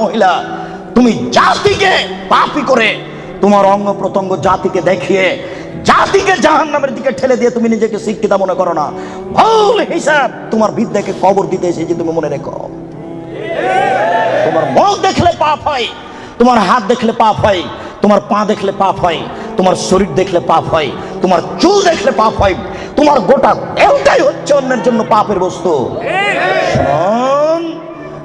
মহিলা, তুমি জাতিকে পাপি করে তোমার অঙ্গ প্রত্যঙ্গ জাতিকে দেখিয়ে জাতিকে জাহান নামের দিকে ঠেলে দিয়ে তুমি নিজেকে শিক্ষিতা মনে করো না। ভুল হিসাব তোমার বিদ্যাকে কবর দিতে এসেছি, তুমি মনে রেখো। তোমার মুখ দেখলে পাপ হয়, তোমার হাত দেখলে পাপ হয়, তোমার পা দেখলে পাপ হয়, তোমার শরীর দেখলে পাপ হয়, তোমার চুল দেখলে পাপ হয়, তোমার গোটা দেহটাই হচ্ছে অন্যের জন্য পাপের বস্তু।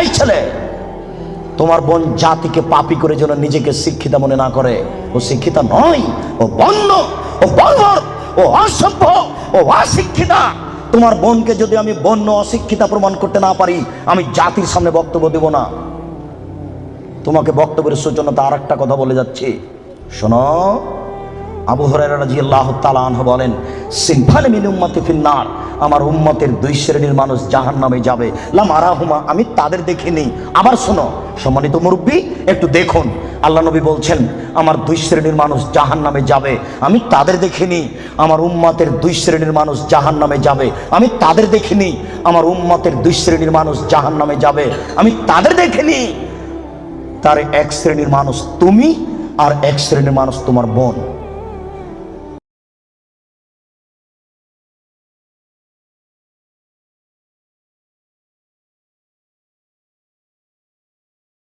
এই ছেলে, তোমার বোন জাতিকে পাপি করে যেন নিজেকে শিক্ষিতা মনে না করে। ও শিক্ষিতা নয়, ও বন্য ও বর্বর ও অসভ্য, ও অশিক্ষিতা। তোমার বোনকে যদি আমি বন্য অশিক্ষিতা প্রমাণ করতে না পারি, আমি জাতির সামনে বক্তব্য দেব না। তোমাকে বক্তব্যের সূচনাতে আর একটা কথা বলে যাচ্ছি। শোনো, আবু হরাইরা রাদিয়াল্লাহু তাআলা আনহু বলেন সিনফানে মিন উম্মতি ফিন্নার আমার উম্মতের দুই শ্রেণির মানুষ জাহান্নামে যাবে। লাম আরাহুমা আমি তাদের দেখে দেখিনি। আবার শোনো, সম্মানিত মুরব্বী, একটু দেখুন। আল্লাহ নবী বলছেন, আমার দুই শ্রেণির মানুষ জাহান্নামে যাবে। আমি তাদের দেখিনি। আমার উম্মতের দুই শ্রেণির মানুষ জাহান্নামে যাবে। আমি তাদের দেখিনি। আমার উম্মতের দুই শ্রেণির মানুষ জাহান্নামে যাবে। আমি তাদের দেখিনি। তার এক শ্রেণির মানুষ তুমি, আর এক শ্রেণির মানুষ তোমার বোন।